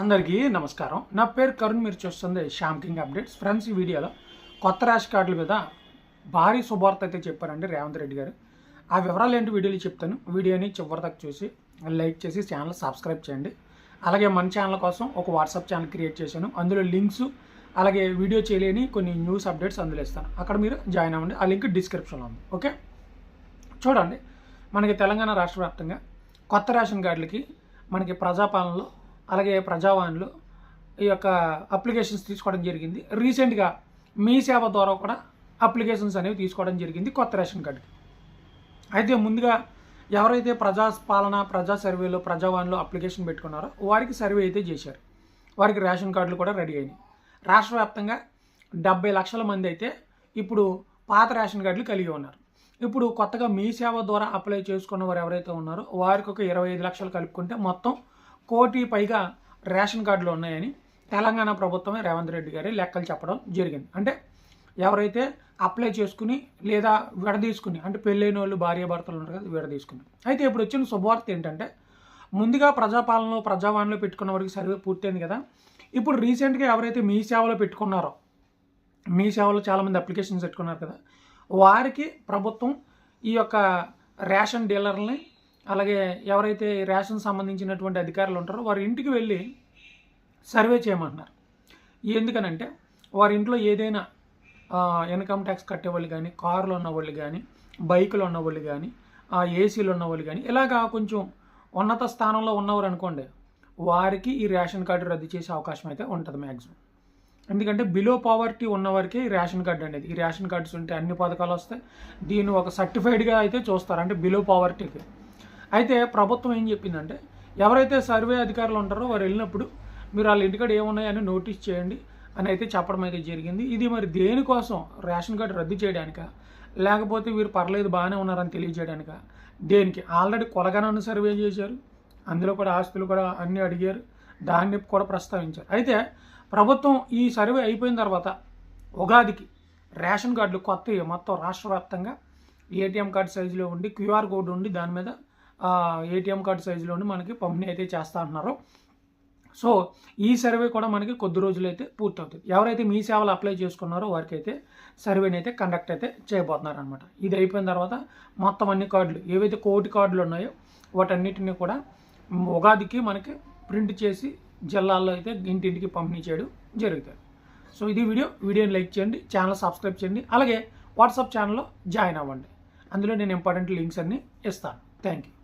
అందరికీ నమస్కారం. నా పేరు కరుణ్ మీరు చూస్తుంది శ్యామ్ కింగ్ అప్డేట్స్. ఫ్రెండ్స్ ఈ వీడియోలో కొత్త రాశి కార్డుల మీద భారీ శుభార్త అయితే చెప్పారండి రేవంత్ రెడ్డి గారు. ఆ వివరాలు ఏంటి వీడియోలో చెప్తాను. వీడియోని చివరిదాకా చూసి లైక్ చేసి ఛానల్ సబ్స్క్రైబ్ చేయండి. అలాగే మన ఛానల్ కోసం ఒక వాట్సాప్ ఛానల్ క్రియేట్ చేశాను. అందులో లింక్స్ అలాగే వీడియో చేయలేని కొన్ని న్యూస్ అప్డేట్స్ అందులో ఇస్తాను. అక్కడ మీరు జాయిన్ అవ్వండి. ఆ లింక్ డిస్క్రిప్షన్లో ఉంది. ఓకే? చూడండి. మనకి తెలంగాణ రాష్ట్ర వ్యాప్తంగా కొత్త రేషన్ కార్డులకి మనకి ప్రజాపాలనలో అలాగే ప్రజావాణిలో ఈ యొక్క అప్లికేషన్స్ తీసుకోవడం జరిగింది. రీసెంట్గా మీ సేవ ద్వారా కూడా అప్లికేషన్స్ అనేవి తీసుకోవడం జరిగింది కొత్త రేషన్ కార్డుకి. అయితే ముందుగా ఎవరైతే ప్రజా పాలన ప్రజా సర్వేలో ప్రజావాణిలో అప్లికేషన్ పెట్టుకున్నారో వారికి సర్వే అయితే చేశారు. వారికి రేషన్ కార్డులు కూడా రెడీ అయినాయి. రాష్ట్ర వ్యాప్తంగా డెబ్బై లక్షల మంది అయితే ఇప్పుడు పాత రేషన్ కార్డులు కలిగి ఉన్నారు. ఇప్పుడు కొత్తగా మీ సేవ ద్వారా అప్లై చేసుకున్న వారు ఎవరైతే ఉన్నారో వారికి ఒక ఇరవై ఐదు లక్షలు కలుపుకుంటే మొత్తం కోటి పైగా రేషన్ కార్డులు ఉన్నాయని తెలంగాణ ప్రభుత్వమే రేవంత్ రెడ్డి గారి లెక్కలు చెప్పడం జరిగింది. అంటే ఎవరైతే అప్లై చేసుకుని లేదా విడదీసుకుని అంటే పెళ్ళైన వాళ్ళు భార్య భర్తలు ఉంటారు కదా విడదీసుకుని. అయితే ఇప్పుడు వచ్చిన శుభవార్త ఏంటంటే ముందుగా ప్రజాపాలనలో ప్రజావాణిలో పెట్టుకున్న వారికి సర్వే పూర్తయింది కదా. ఇప్పుడు రీసెంట్గా ఎవరైతే మీ సేవలో పెట్టుకున్నారో మీ సేవలో చాలామంది అప్లికేషన్స్ పెట్టుకున్నారు కదా వారికి ప్రభుత్వం ఈ యొక్క రేషన్ డీలర్ని అలాగే ఎవరైతే రేషన్ సంబంధించినటువంటి అధికారులు ఉంటారో వారి ఇంటికి వెళ్ళి సర్వే చేయమంటున్నారు. ఎందుకనంటే వారి ఇంట్లో ఏదైనా ఇన్కమ్ ట్యాక్స్ కట్టేవాళ్ళు కానీ కార్లు ఉన్న వాళ్ళు కానీ బైకులు ఉన్న వాళ్ళు కానీ ఏసీలు ఉన్న వాళ్ళు కానీ ఇలాగా కొంచెం ఉన్నత స్థానంలో ఉన్నవారు అనుకోండి వారికి ఈ రేషన్ కార్డు రద్దు చేసే అవకాశం అయితే ఉంటుంది మ్యాక్సిమం ఎందుకంటే బిలో పావర్టీ ఉన్నవారికి రేషన్ కార్డు అనేది ఈ రేషన్ కార్డ్స్ ఉంటే అన్ని పథకాలు వస్తాయి. దీన్ని ఒక సర్టిఫైడ్గా అయితే చూస్తారు అంటే బిలో పావర్టీకి అయితే ప్రభుత్వం ఏం చెప్పిందంటే ఎవరైతే సర్వే అధికారులు ఉంటారో వారు వెళ్ళినప్పుడు మీరు వాళ్ళ ఇంటికాడ ఏమున్నాయని నోటీస్ చేయండి అని అయితే చెప్పడం అయితే జరిగింది. ఇది మరి దేనికోసం? రేషన్ కార్డు రద్దు చేయడానిక? లేకపోతే వీరు పర్లేదు బాగానే ఉన్నారని తెలియజేయడానిక? దేనికి? ఆల్రెడీ కొలగనాన్ని సర్వే చేశారు. అందులో కూడా ఆస్తులు కూడా అన్నీ అడిగారు. దాన్ని కూడా ప్రస్తావించారు. అయితే ప్రభుత్వం ఈ సర్వే అయిపోయిన తర్వాత ఉగాదికి రేషన్ కార్డులు కొత్తవి మొత్తం రాష్ట్ర వ్యాప్తంగా ఏటీఎం కార్డు సైజులో ఉండి క్యూఆర్ కోడ్ ఉండి దాని మీద ఏటీఎం కార్డు సైజులో మనకి పంపిణీ అయితే చేస్తా అంటున్నారు. సో ఈ సర్వే కూడా మనకి కొద్ది రోజులైతే పూర్తవుతుంది. ఎవరైతే మీ సేవలు అప్లై చేసుకున్నారో వారికి అయితే సర్వేని అయితే కండక్ట్ అయితే చేయబోతున్నారు అనమాట ఇది అయిపోయిన తర్వాత మొత్తం అన్ని కార్డులు ఏవైతే కోటి కార్డులు ఉన్నాయో వాటన్నిటిని కూడా ఉగాదికి మనకి ప్రింట్ చేసి జిల్లాల్లో అయితే ఇంటింటికి పంపిణీ చేయడం జరుగుతుంది. సో ఇది వీడియో. వీడియోని లైక్ చేయండి ఛానల్ సబ్స్క్రైబ్ చేయండి అలాగే వాట్సాప్ ఛానల్లో జాయిన్ అవ్వండి. అందులో నేను ఇంపార్టెంట్ లింక్స్ అన్నీ ఇస్తాను. Thank you